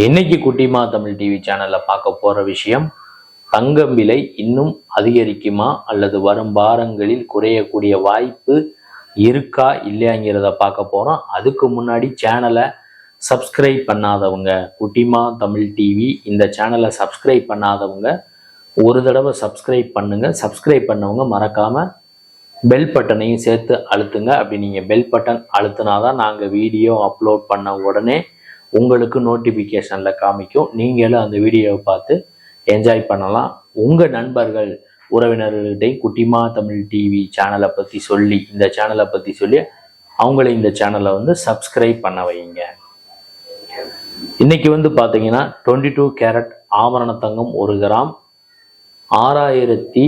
இன்னைக்கு குட்டிமா தமிழ் டிவி சேனல்ல பார்க்க போற விஷயம் தங்கம் விலை இன்னும் அதிகரிக்குமா அல்லது வரும் வாரங்களில் குறையக்கூடிய வாய்ப்பு இருக்கா இல்லையாங்கிறத பார்க்க போறோம். அதுக்கு முன்னாடி சேனலை சப்ஸ்கிரைப் பண்ணாதவங்க குட்டிமா தமிழ் டிவி இந்த சேனலை சப்ஸ்கிரைப் பண்ணாதவங்க ஒரு தடவை சப்ஸ்கிரைப் பண்ணுங்க. சப்ஸ்கிரைப் பண்ணவங்க மறக்காம பெல் பட்டனையும் சேர்த்து அழுத்துங்க. அப்படி நீங்கள் பெல் பட்டன் அழுத்தினாதான் நாங்கள் வீடியோ அப்லோட் பண்ண உடனே உங்களுக்கு நோட்டிஃபிகேஷனில் காமிக்கும். நீங்களும் அந்த வீடியோவை பார்த்து என்ஜாய் பண்ணலாம். உங்கள் நண்பர்கள் உறவினர்கள்கிட்டையும் குட்டிமா தமிழ் டிவி சேனலை பற்றி சொல்லி இந்த சேனலை பற்றி சொல்லி அவங்கள இந்த சேனலை வந்து சப்ஸ்கிரைப் பண்ண வைங்க. இன்னைக்கு வந்து பார்த்தீங்கன்னா டுவெண்ட்டி டூ கேரட் ஆபரண தங்கம் ஒரு கிராம் ஆறாயிரத்தி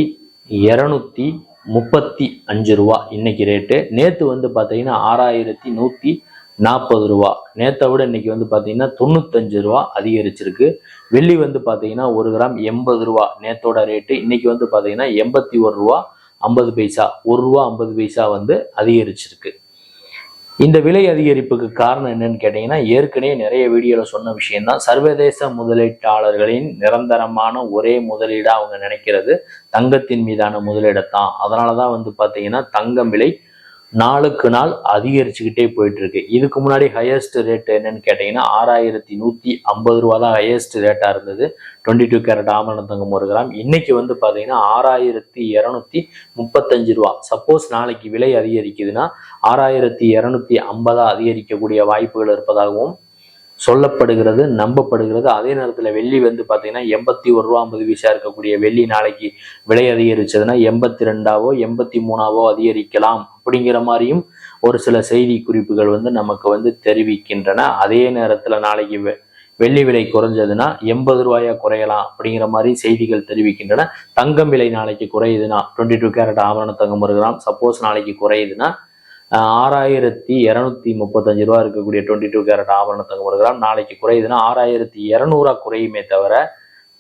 இரநூத்தி முப்பத்தி அஞ்சு ரூபா. இன்னைக்கு ரேட்டு நேற்று வந்து பார்த்தீங்கன்னா ஆறாயிரத்தி நூற்றி நாற்பது ரூபா. நேற்றை விட இன்னைக்கு வந்து பார்த்தீங்கன்னா தொண்ணூத்தஞ்சு ரூபா அதிகரிச்சிருக்கு. வெள்ளி வந்து பார்த்தீங்கன்னா ஒரு கிராம் எண்பது ரூபா நேத்தோட ரேட்டு இன்னைக்கு வந்து பார்த்தீங்கன்னா எண்பத்தி ஒரு ரூபா ஐம்பது பைசா. ஒரு ரூபா ஐம்பது பைசா வந்து அதிகரிச்சிருக்கு. இந்த விலை அதிகரிப்புக்கு காரணம் என்னன்னு கேட்டீங்கன்னா ஏற்கனவே நிறைய வீடியோவில் சொன்ன விஷயம்தான். சர்வதேச முதலீட்டாளர்களின் நிரந்தரமான ஒரே முதலீடாக அவங்க நினைக்கிறது தங்கத்தின் மீதான முதலீடத்தான். அதனால தான் வந்து பார்த்தீங்கன்னா தங்கம் விலை நாளுக்கு நாள் அதிகரிச்சுக்கிட்டே போயிட்டு இருக்கு இதுக்கு முன்னாடி ஹையஸ்ட் ரேட் என்னன்னு கேட்டீங்கன்னா ஆறாயிரத்தி நூற்றி ஐம்பது ரூபா தான் ஹையஸ்ட் ரேட்டாக இருந்தது. டுவெண்ட்டி டூ கேரட் ஆமரண தங்கம் ஒரு கிராம். இன்னைக்கு வந்து பாத்தீங்கன்னா ஆறாயிரத்தி இரநூத்தி முப்பத்தஞ்சு ரூபா. சப்போஸ் நாளைக்கு விலை அதிகரிக்குதுன்னா ஆறாயிரத்தி இரநூத்தி ஐம்பதா அதிகரிக்கக்கூடிய வாய்ப்புகள் இருப்பதாகவும் சொல்லப்படுகிறது நம்பப்படுகிறது. அதே நேரத்தில் வெள்ளி வந்து பார்த்தீங்கன்னா எண்பத்தி ஒரு ரூபா ஐம்பது பைசா இருக்கக்கூடிய வெள்ளி நாளைக்கு விலை அதிகரிச்சதுன்னா எண்பத்தி ரெண்டாவோ எண்பத்தி மூணாவோ அதிகரிக்கலாம் அப்படிங்கிற மாதிரியும் ஒரு சில செய்தி குறிப்புகள் வந்து நமக்கு வந்து தெரிவிக்கின்றன. அதே நேரத்தில் நாளைக்கு வெ- வெள்ளி விலை குறைஞ்சதுன்னா எண்பது ரூபாயா குறையலாம் அப்படிங்கிற மாதிரி செய்திகள் தெரிவிக்கின்றன. தங்கம் விலை நாளைக்கு குறையுதுன்னா டுவெண்ட்டி டூ கேரட் ஆபரண தங்கம் ஒரு கிராம். சப்போஸ் நாளைக்கு குறையுதுன்னா ஆறாயிரத்தி இரநூத்தி முப்பத்தஞ்சு ரூபா இருக்கக்கூடிய டுவெண்ட்டி டூ கேரட் ஆபரண தங்கம் ஒரு கிராம். நாளைக்கு குறையுதுன்னா ஆறாயிரத்தி இரநூறுவா குறையுமே தவிர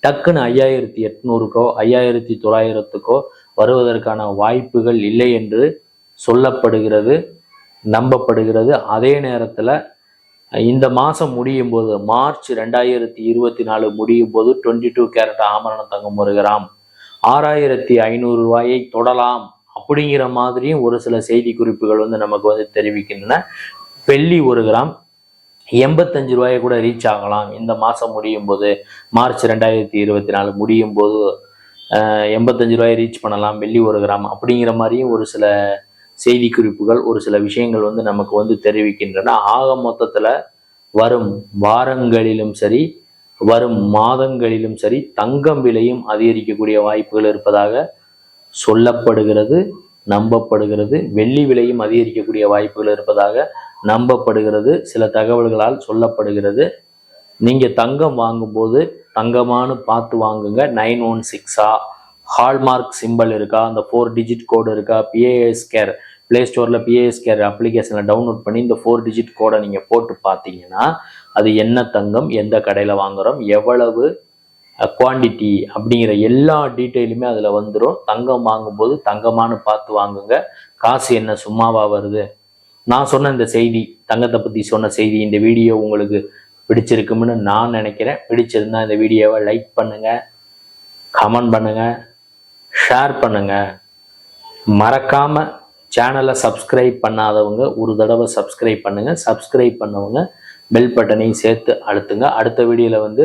டக்குன்னு ஐயாயிரத்தி எட்நூறுக்கோ ஐயாயிரத்தி தொள்ளாயிரத்துக்கோ வருவதற்கான வாய்ப்புகள் இல்லை என்று சொல்லப்படுகிறது நம்பப்படுகிறது. அதே நேரத்தில் இந்த மாதம் முடியும் போது மார்ச் ரெண்டாயிரத்தி இருபத்தி நாலு முடியும் போது டுவெண்ட்டி டூ கேரட் ஆபரண தங்கம் ஒரு கிராம் ஆறாயிரத்தி ஐநூறு ரூபாயை தொடலாம். அப்படிங்கிற மாதிரியும் ஒரு சில செய்தி குறிப்புகள் வந்து நமக்கு வந்து தெரிவிக்கின்றன. வெள்ளி ஒரு கிராம் எண்பத்தஞ்சு ரூபாயை கூட ரீச் ஆகலாம். இந்த மாதம் முடியும் போது மார்ச் ரெண்டாயிரத்தி இருபத்தி நாலு முடியும் போது எண்பத்தஞ்சு ரூபாயை ரீச் பண்ணலாம். வெள்ளி ஒரு கிராம் அப்படிங்கிற மாதிரியும் ஒரு சில செய்தி குறிப்புகள் ஒரு சில விஷயங்கள் வந்து நமக்கு வந்து தெரிவிக்கின்றன. ஆக மொத்தத்தில் வரும் வாரங்களிலும் சரி வரும் மாதங்களிலும் சரி தங்கம் விலையும் அதிகரிக்கக்கூடிய வாய்ப்புகள் இருப்பதாக சொல்லப்படுகிறது நம்பப்படுகிறது வெள்ளி விலையும் அதிகரிக்கக்கூடிய வாய்ப்புகள் இருப்பதாக நம்பப்படுகிறது சில தகவல்களால் சொல்லப்படுகிறது. நீங்கள் தங்கம் வாங்கும்போது தங்கமானு பார்த்து வாங்குங்க. நைன் ஒன் சிக்ஸா? ஹால்மார்க் சிம்பல் இருக்கா? அந்த ஃபோர் டிஜிட் கோடு இருக்கா? பிஏஎஸ் கேர் ப்ளே ஸ்டோரில் பிஏஎஸ் கேர் அப்ளிகேஷனில் டவுன்லோட் பண்ணி இந்த ஃபோர் டிஜிட் கோடை நீங்கள் போட்டு பார்த்தீங்கன்னா அது என்ன தங்கம் எந்த கடையில் வாங்குறோம் எவ்வளவு குவாண்டிட்டி அப்படிங்கிற எல்லா டீட்டெயிலுமே அதில் வந்துடும் தங்கம் வாங்கும்போது தங்கமானு பார்த்து வாங்குங்க. காசு என்ன? சும்மாவா வருது? நான் சொன்ன இந்த செய்தி தங்கத்தை பற்றி சொன்ன செய்தி இந்த வீடியோ உங்களுக்கு பிடிச்சிருக்கும்னு நான் நினைக்கிறேன். பிடிச்சிருந்தா இந்த வீடியோவை லைக் பண்ணுங்க. கமெண்ட் பண்ணுங்க. ஷேர் பண்ணுங்க. மறக்காம சேனலை சப்ஸ்கிரைப் பண்ணாதவங்க ஒரு தடவை சப்ஸ்கிரைப் பண்ணுங்க. சப்ஸ்கிரைப் பண்ணவங்க பெல் பட்டனையும் சேர்த்து அழுத்துங்க. அடுத்த வீடியோவில் வந்து